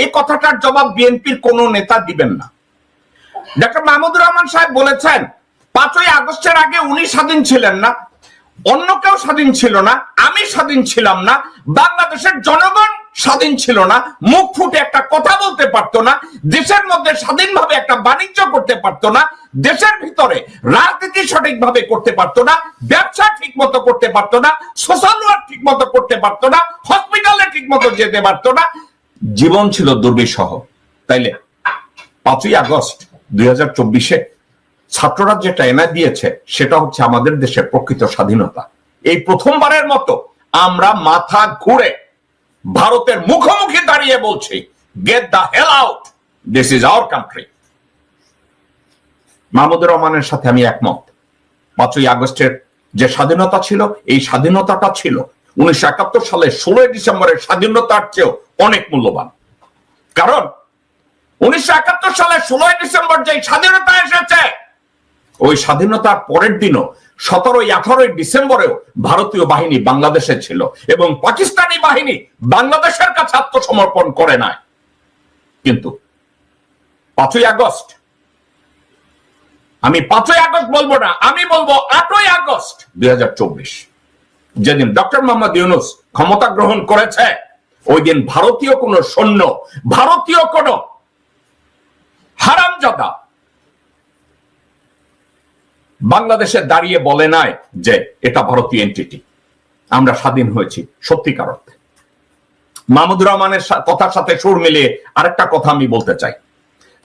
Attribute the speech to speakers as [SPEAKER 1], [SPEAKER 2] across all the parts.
[SPEAKER 1] এই কথাটার জবাব বিএনপির কোন নেতা দিবেন না। ডক্টর মাহমুদুর রহমান সাহেব বলেছেন, পাঁচই আগস্টের আগে উনি স্বাধীন ছিলেন না, অন্য কেউ স্বাধীন ছিল না, আমি স্বাধীন ছিলাম না, বাংলাদেশের জনগণ স্বাধীন ছিল না, মুখ ফুটে একটা কথা বলতে পারতো না, দেশের মধ্যে স্বাধীনভাবে একটা বাণিজ্য করতে পারতো না, দেশের ভিতরে রাজনীতি সঠিকভাবে করতে পারতো না, ব্যবসা ঠিক মতো করতে পারতো না সোশ্যাল ওয়ার্ক ঠিক মতো করতে পারতো না হসপিটালে ঠিক মতো যেতে পারতো না জীবন ছিল দুর্বিষহ। তাইলে পাঁচই আগস্ট দুই হাজার চব্বিশে ছাত্ররা যেটা এনে দিয়েছে, সেটা হচ্ছে আমাদের দেশে প্রকৃত স্বাধীনতা। এই প্রথমবারের মতো আমরা মাথা ঘুরে ভারতের মুখোমুখি দাঁড়িয়ে বলছি get the hell out this is our country Mahmudur রহমানের সাথে আমি একমত। পাঁচই আগস্টের যে স্বাধীনতা ছিল, এই স্বাধীনতাটা ছিল উনিশশো একাত্তর সালে ষোলোই ডিসেম্বরের স্বাধীনতার চেয়েও অনেক মূল্যবান। কারণ উনিশশো একাত্তর সালে ষোলোই ডিসেম্বর যে স্বাধীনতা এসেছে, ওই স্বাধীনতার পরের দিনও সতেরোই আঠারোই ডিসেম্বরেও ভারতীয় বাহিনী বাংলাদেশে ছিল এবং পাকিস্তানি বাহিনী বাংলাদেশের কাছে আত্মসমর্পণ করে নাই। কিন্তু পাঁচই আগস্ট, আমি পাঁচই আগস্ট বলব না, আমি বলব আটই আগস্ট দুই হাজার চব্বিশ। যেদিন ডক্টর মোহাম্মদ ইউনুস ক্ষমতা গ্রহণ করেছে, ওই দিন ভারতীয় কোন সৈন্য, ভারতীয় কোন হারামজাদা বাংলাদেশে দাঁড়িয়ে বলে নাই যে এটা ভারতীয় এন্টিটি আমরা স্বাধীন হয়েছি সত্যিকার অর্থে। মাহমুদুর রহমানের কথার সাথে সুর মিলিয়ে আরেকটা কথা আমি বলতে চাই।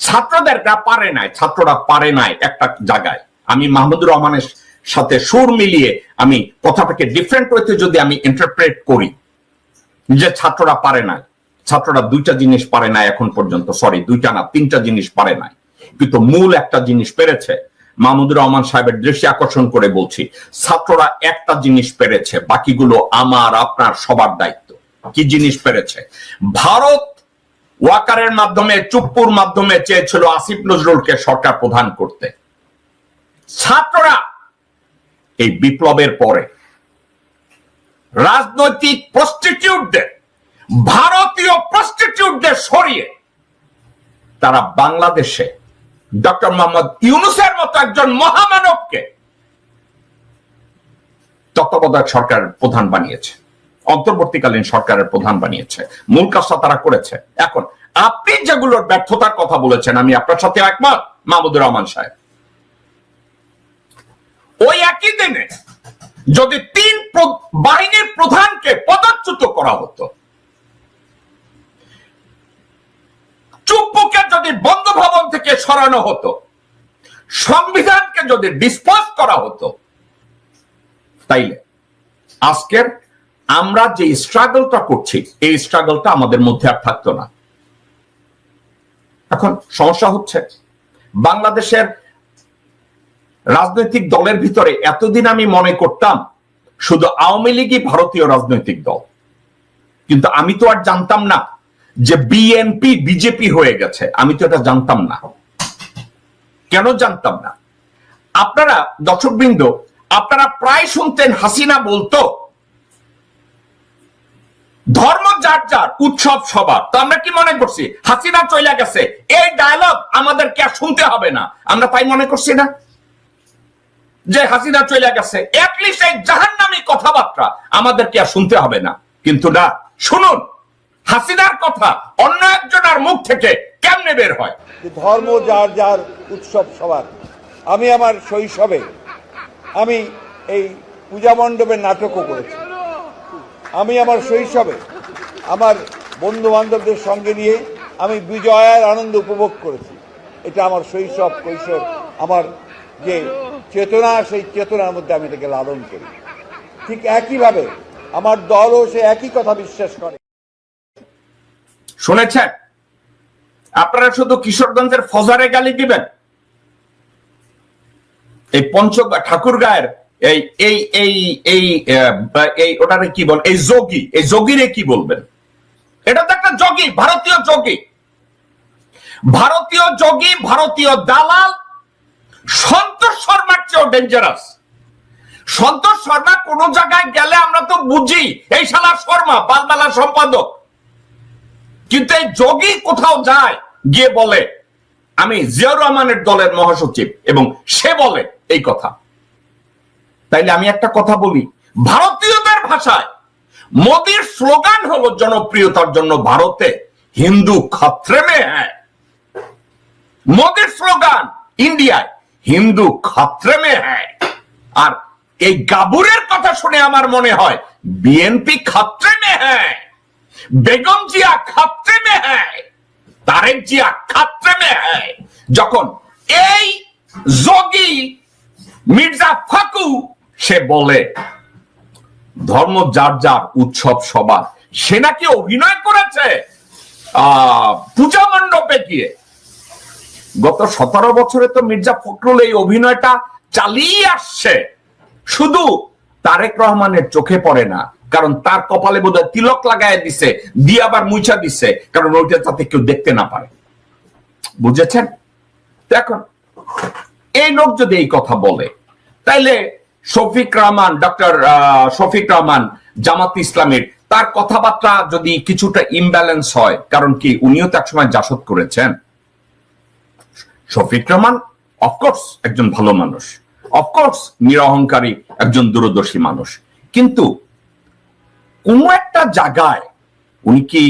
[SPEAKER 1] ছাত্রদেরটা পারে নাই, ছাত্ররা পারে নাই একটা জায়গায়। আমি মাহমুদুর রহমানের সাথে সুর মিলিয়ে আমি কথাটাকে ডিফারেন্ট ওয়েতে যদি আমি ইন্টারপ্রেট করি, যে ছাত্ররা পারে নাই, ছাত্ররা দুইটা জিনিস পারে নাই এখন পর্যন্ত সরি দুইটা না, তিনটা জিনিস পারে নাই। কিন্তু মূল একটা জিনিস পেরেছে, মাহমুদুর রহমান সাহেবের দৃষ্টি আকর্ষণ করে বলছি, ছাত্ররা একটা জিনিস পেরেছে, বাকিগুলো আমার, আপনার, সবার দায়িত্ব। কি জিনিস পেরেছে? ভারত ওয়াকারের মাধ্যমে, চুপ্পুর মাধ্যমে চেয়েছিল আসিফ নজরুলকে সরকার প্রধান করতে। ছাত্ররা এই বিপ্লবের পরে। রাজনৈতিক প্রস্টিটিউটদের ভারতীয় প্রস্টিটিউটদের সরিয়ে তারা বাংলাদেশে ডক্টর মোহাম্মদ ইউনুসের মতো একজন মহামানবকে তত্ত্বাবধায়ক সরকারের প্রধান বানিয়েছে, অন্তর্বর্তীকালীন সরকারের প্রধান বানিয়েছে। মূল কাজটা তারা করেছে। এখন, আপনি যেগুলোর ব্যর্থতার কথা বলেছেন, আমি আপনার সাথে একমত, মাহমুদুর রহমান সাহেব। ওই দিনে যদি তিন বাহিনীর প্রধানকে পদচ্যুত করা হতো চুপ্পুকে যদি বঙ্গভবন থেকে সরানো হতো, সংবিধানকে যদি ডিসপোজ করা হতো, তাইলে আজকের আমরা যে স্ট্রাগলটা করছি, এই স্ট্রাগলটা আমাদের মধ্যে আর থাকতো না। এখন সমস্যা হচ্ছে, বাংলাদেশের রাজনৈতিক দলের ভিতরে এতদিন আমি মনে করতাম শুধু আওয়ামী লীগই ভারতীয় রাজনৈতিক দল। কিন্তু আমি তো আর জানতাম না যে বিএনপি বিজেপি হয়ে গেছে। আমি তো এটা জানতাম না। কেন জানতাম না? আপনারা, দর্শকবৃন্দ, আপনারা প্রায় শুনতেন হাসিনা বলতো, ধর্ম যার যার, উৎসব সবার। তো আমরা কি মনে করছি? হাসিনা চলে গেছে। এই ডায়লগ আমাদেরকে আর শুনতে হবে না। আমরা তাই মনে করছি না? যে হাসিনা চলে গেছে অ্যাটলিস্ট এই কথাবার্তা আমাদেরকে আর শুনতে হবে না। কিন্তু না, শুনুন, হাসিনার কথা অন্য একজনের মুখ থেকে কেমনে বের হয়?
[SPEAKER 2] ধর্ম যার যার উৎসব সবার। আমি আমার শৈশবে আমি এই পূজা মণ্ডপের নাটকও করেছি। আমি আমার শৈশবে আমার বন্ধু বান্ধবদের সঙ্গে নিয়ে আমি বিজয়ের আনন্দ উপভোগ করেছি। এটা আমার শৈশব, কৈশোর, আমার যে চেতনা, সেই চেতনার মধ্যে আমি এটাকে লালন করি। ঠিক একইভাবে আমার দলও সে একই কথা বিশ্বাস করে।
[SPEAKER 1] শুনেছেন? আপনারা শুধু কিশোরগঞ্জের ফজারে গালি দিবেন? এই পঞ্চ ঠাকুর গায়ের এই এই এই এই এই ওটারে কি বল, এই যোগী, এই যোগীরে কি বলবেন? এটা তো একটা যোগী, ভারতীয় যোগী। ভারতীয় যোগী, ভারতীয় দালাল সন্তোষ শর্মার চেয়েও ডেঞ্জারাস সন্তোষ শর্মা কোন জায়গায় গেলে আমরা তো বুঝি, এই শালা শর্মা বালবালা সম্পাদক। কিন্তু এই যোগী কোথাও যায়, গিয়ে বলে, আমি জিয়াউর রহমানের দলের মহাসচিব এবং সে বলে এই কথা। তাইলে আমি একটা কথা বলি, ভারতীয়দের ভাষায় মোদির স্লোগান হলো জনপ্রিয়তার জন্য ভারতে হিন্দু খত্রে মে হ্যায়। মোদির স্লোগান, ইন্ডিয়ায় হিন্দু খত্রে মে হ্যায়। আর এই গাবুরের কথা শুনে আমার মনে হয় বিএনপি খত্রে মে হ্যায়, বেগম জিয়া খত্রে মে হ্যায়, তারেক জিয়া খত্রে মে হ্যায়। যখন এই যোগী মির্জা ফাকু, সে বলে, ধর্ম যার যার উৎসব সবার, সে নাকি অভিনয় করেছে, আহ, পূজা মণ্ডপে গিয়ে গত সতেরো বছরে তো মির্জা ফখরুল এই অভিনয়টা চালিয়ে আসছে। শুধু তারেক রহমানের চোখে পড়ে না, কারণ তার কপালে বোধহয় তিলক লাগায় দিছে, দিয়ে আবার মুইচা দিছে, কারণ ওইটা যাতে কেউ দেখতে না পারে। বুঝেছেন? তো এখন, এই লোক যদি এই কথা বলে, তাইলে শফিক রহমান, ডক্টর শফিক রহমান জামাত ইসলামের তার কথাবার্তা যদি কিছুটা ইমব্যালেন্স হয়, কারণ কি উনিও তো একসময় জাসদ করেছেন। শফিক রহমান অফকোর্স একজন ভালো মানুষ। অফকোর্স নিরহংকারী একজন দূরদর্শী মানুষ। কিন্তু কোন একটা জায়গায় উনি কি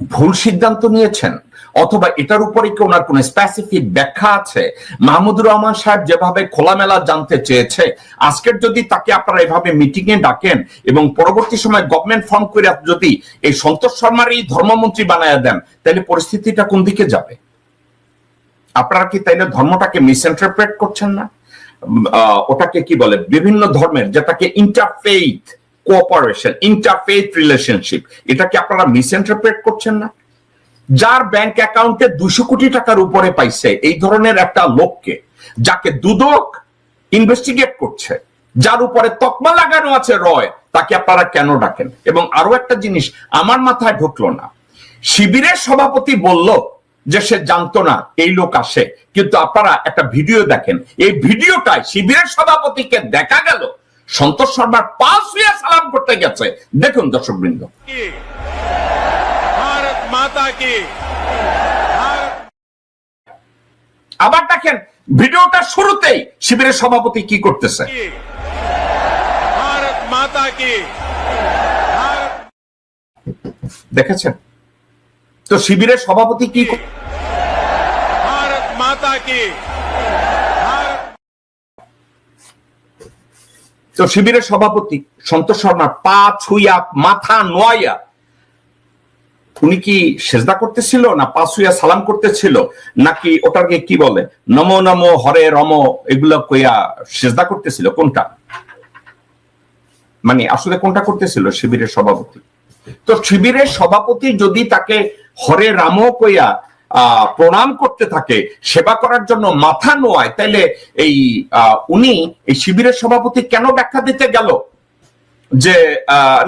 [SPEAKER 1] ভুল সিদ্ধান্ত নিয়েছেন? অথবা এটার উপরে কি ওনার কোন স্পেসিফিক ব্যাখ্যা আছে? মাহমুদুর রহমান সাহেব যেভাবে খোলামেলা জানতে চেয়েছে, আজকের যদি তাকে আপনারা এভাবে মিটিং এ ডাকেন এবং পরবর্তী সময় গভর্নমেন্ট ফর্ম করে যদি এই সন্তোষ শর্মার এই ধর্মমন্ত্রী বানায় দেন, তাহলে পরিস্থিতিটা কোন দিকে যাবে? আপনারা কি তাইলে ধর্মটাকে মিসইন্টারপ্রেট করছেন না? ওটাকে কি বলে? বিভিন্ন ধর্মের যেটাকে ইন্টারফেইথ কোঅপারেশন ইন্টারফেইথ রিলেশনশিপ এটাকে আপনারা মিসইন্টারপ্রেট করছেন না? যার ব্যাংক অ্যাকাউন্টে দুশো কোটি টাকার উপরে পাইছে, এই ধরনের একটা লোককে, যাকে দুদক ইনভেস্টিগেট করছে, যার উপরে তকমা লাগানো আছে রয়, তাকে আপনারা কেন ডাকেন? এবং আরও একটা জিনিস, আমার মাথায় ঢুকলো না। শিবিরের সভাপতি বলল যে সে জানতো না এই লোক আসে। কিন্তু আপনারা একটা ভিডিও দেখেন। এই ভিডিওটায় শিবিরের সভাপতিকে দেখা গেল। সন্তোষ শর্মার পাশ হইয়া সালাম করতে গেছে। দেখুন দর্শক বৃন্দ আবার দেখেন ভিডিওটা শুরুতেই শিবিরের সভাপতি কি করতেছে? দেখেছেন? তো শিবিরের সভাপতি কি
[SPEAKER 3] মাতা কি?
[SPEAKER 1] তো শিবিরের সভাপতি সন্তোষ শর্মার পা ছুইয়া মাথা নোয়া উনি কি সেজদা করতেছিল না পা ছুইয়া সালাম করতেছিল? নাকি ওটাকে কি বলে? নম নম হরে রম এগুলো কইয়া সেজদা করতেছিল? কোনটা? মানে আসলে কোনটা করতেছিল শিবিরের সভাপতি? তো শিবিরের সভাপতি যদি তাকে হরে রাম কইয়া প্রণাম করতে থাকে, সেবা করার জন্য মাথা নোয়ায়। তাইলে এই উনি এই শিবিরের সভাপতি কেন ব্যাখ্যা দিতে গেল? যে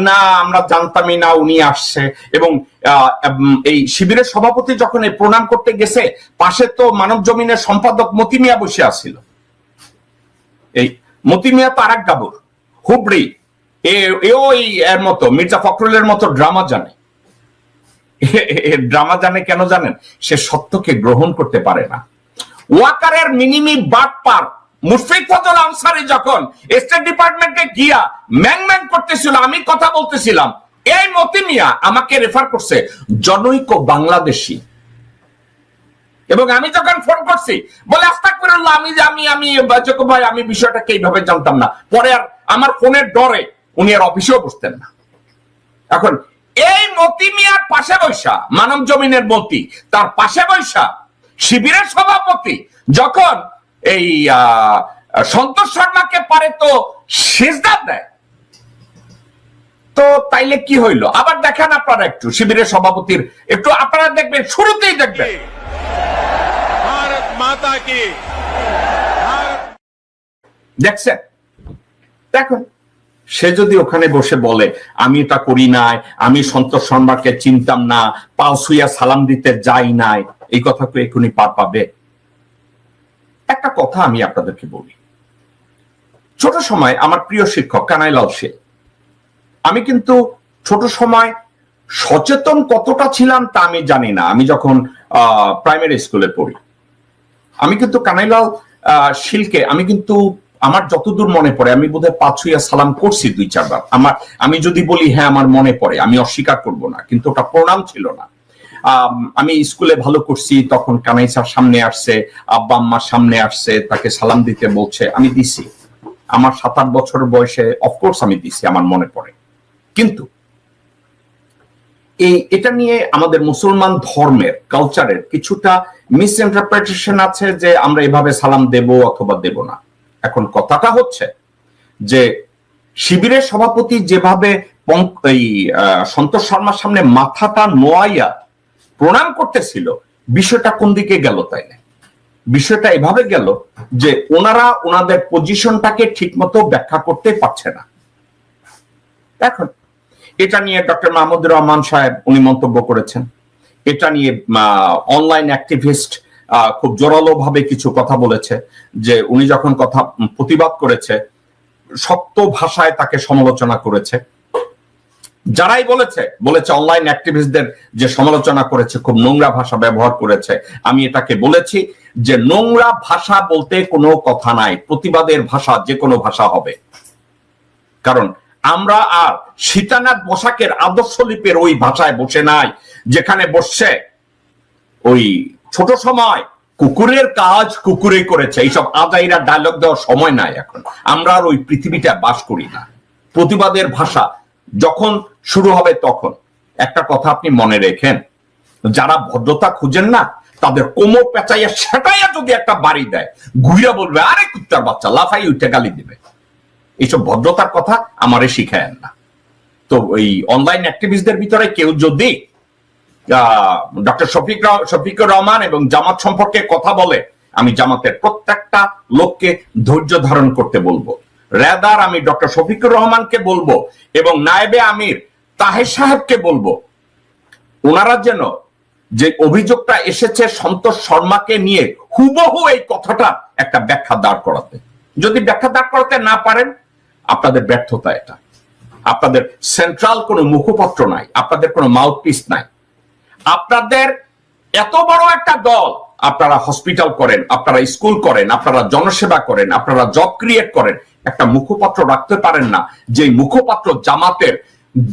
[SPEAKER 1] না, আমরা জানতামই না উনি আসছে। এবং এই শিবিরের সভাপতি যখন এই প্রণাম করতে গেছে, পাশে তো মানব জমিনের সম্পাদক মতি মিয়া বসে আছিল। এই মতি মিয়া তো আরেক গাবুর হুবড়ি। এও এর মতো, মির্জা ফখরুলের মতো ড্রামা জানে। ড্রামা জানে কেন জানেন? সে সত্যকে গ্রহণ করতে পারে না। ওয়াকারের মিনিমি বাটপার মুশফিক ফজল আনসারি যখন স্টেট ডিপার্টমেন্টে গিয়া ম্যাং ম্যাং করতেছিল, আমি কথা বলতেছিলাম, এই মতি মিয়া আমাকে রেফার করছে জনৈক বাংলাদেশী। এবং আমি যখন ফোন করছি, বলে আস্তাক আমি আমি আমি ভাই, আমি বিষয়টাকে এইভাবে জানতাম না। পরে আর আমার ফোনের ডরে উনি আর অফিসেও বসতেন না। এখন মতি মিয়ার পাশে বৈশা মানব জমিনের মতি তার পাশে বৈশা শিবিরের সভাপতি। যখন এই সন্তোষ শর্মাকে পারে তো সিজদার দেয়। তো তাইলে কি হইল? আবার দেখেন আপনারা একটু শিবিরের সভাপতির একটু আপনারা দেখবেন শুরুতেই দেখবেন। দেখছেন? দেখুন। সে যদি ওখানে বসে বলে, আমি এটা করি নাই, আমি সন্তোষ শর্মাকে চিনতাম না, পাও সুইয়া সালাম দিতে যাই নাই, এই কথা তো এখনই পার পাবে? একটা কথা আমি আপনাদেরকে বলি। ছোট সময় আমার প্রিয় শিক্ষক কানাইলাল সে আমি কিন্তু ছোট সময় সচেতন কতটা ছিলাম তা আমি জানি না। আমি যখন প্রাইমারি স্কুলে পড়ি, আমি কিন্তু কানাইলাল শিলকে, আমি কিন্তু আমার যতদূর মনে পড়ে, আমি বোধহয় পাঁচ ছুঁয়া সালাম করছি দুই চারবার। আমার, আমি যদি বলি হ্যাঁ আমার মনে পড়ে, আমি অস্বীকার করব না। কিন্তু ওটা প্রণাম ছিল না। আমি স্কুলে ভালো করছি, তখন কানাই স্যার সামনে আসছে, আব্বা আম্মার সামনে আসছে, তাকে সালাম দিতে বলছে, আমি দিছি। আমার সাত আট বছর বয়সে অফকোর্স আমি দিছি, আমার মনে পড়ে। কিন্তু এই, এটা নিয়ে আমাদের মুসলমান ধর্মের কালচারের কিছুটা মিস ইন্টারপ্রিটেশন আছে যে আমরা এভাবে সালাম দেব অথবা দেব না। এখন কথাটা হচ্ছে যে শিবিরের সভাপতি যেভাবে এই সন্তোষ শর্মার সামনে মাথাটা নোয়াইয়া প্রণাম করতেছিল, বিষয়টা কোন দিকে গেল তাই না বিষয়টা এভাবে গেল যে ওনারা ওনাদের পজিশনটাকে ঠিকমতো ব্যাখ্যা করতে পারছে না। এখন এটা নিয়ে ডক্টর মাহমুদুর রহমান সাহেব উনি মন্তব্য করেছেন। এটা নিয়ে অনলাইন অ্যাক্টিভিস্ট খুব জোরালো ভাবে কিছু কথা বলেছে, যে উনি যখন কথা প্রতিবাদ করেছে, শক্ত ভাষায় তাকে সমালোচনা করেছে। যারাই বলেছে বলেছে অনলাইন অ্যাক্টিভিস্টদের যে সমালোচনা করেছে, খুব নোংরা ভাষা ব্যবহার করেছে। আমি এটাকে বলেছি যে নোংরা ভাষা বলতে কোনো কথা নাই, প্রতিবাদের ভাষা যে কোনো ভাষা হবে। কারণ আমরা আর সীতানাথ বসাকের আদর্শ লিপের ওই ভাষায় বসে নাই, যেখানে বসছে ওই ছোট সময় কুকুরের কাজ কুকুরে করেছে। এইসব আদাইরা ডায়লগ দেওয়ার সময় নাই এখন। আমরা আর ওই পৃথিবীটা বাস করি না। প্রতিবাদের ভাষা যখন শুরু হবে তখন। একটা কথা আপনি মনে রেখেন, যারা ভদ্রতা খুঁজেন না, তাদের কোমর পেঁচাইয়া সেটাইয়া যদি একটা বাড়ি দেয়, ঘুইরা বলবে, আরে কুত্তার বাচ্চা লাফাই উঠে গালি দিবে। এইসব ভদ্রতার কথা আমারে শিখায়েন না। তো এই অনলাইন অ্যাক্টিভিস্টদের ভিতরে কেউ যদি ডক্টর শফিক শফিকুর রহমান এবং জামাত সম্পর্কে কথা বলে আমি জামাতের প্রত্যেকটা লোককে ধৈর্য ধারণ করতে বলব। রেদার আমি ডক্টর শফিকুর রহমানকে বলব এবং নায়েবে আমির তাহের সাহেবকে বলব। ওনারা যেন যে অভিযোগটা এসেছে সন্তোষ শর্মাকে নিয়ে হুবহু এই কথাটা একটা ব্যাখ্যা দাঁড় করাতে। যদি ব্যাখ্যা দাঁড় করাতে না পারেন, আপনাদের ব্যর্থতা এটা। আপনাদের সেন্ট্রাল কোনো মুখপত্র নাই, আপনাদের কোনো মাউথপিস নাই। আপনাদের এত বড় একটা দল, আপনারা হসপিটাল করেন, আপনারা স্কুল করেন, আপনারা জনসেবা করেন, আপনারা জব ক্রিয়েট করেন, একটা মুখপাত্র রাখতে পারেন না যে মুখপাত্র জামাতের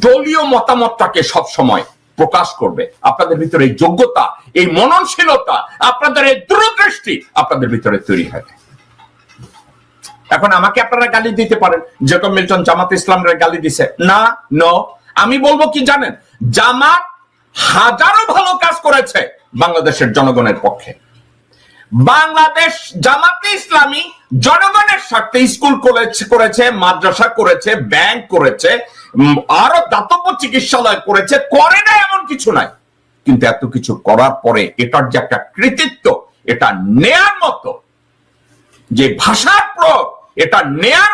[SPEAKER 1] দলীয় মতামতটাকে সব সময় প্রকাশ করবে। আপনাদের ভিতরে এই যোগ্যতা, এই মননশীলতা, আপনাদের এই দূরদৃষ্টি আপনাদের ভিতরে তৈরি হবে। এখন আমাকে আপনারা গালি দিতে পারেন, যেরকম মিল্টন জামাত ইসলামরা গালি দিছে। না ন আমি বলব কি জানেন? জামাত হাজারো ভালো কাজ করেছে বাংলাদেশের জনগণের পক্ষে। বাংলাদেশ জামাতে ইসলামী জনগণের স্বার্থে স্কুল কলেজ করেছে, মাদ্রাসা করেছে, ব্যাংক করেছে আরও দাতব্য চিকিৎসালয় করেছে, করে না এমন কিছু নাই। কিন্তু এত কিছু করার পরে এটার যে একটা কৃতিত্ব, এটা নেয়ার মতো, যে ভাষার প্রয়োগ, এটা নেয়ার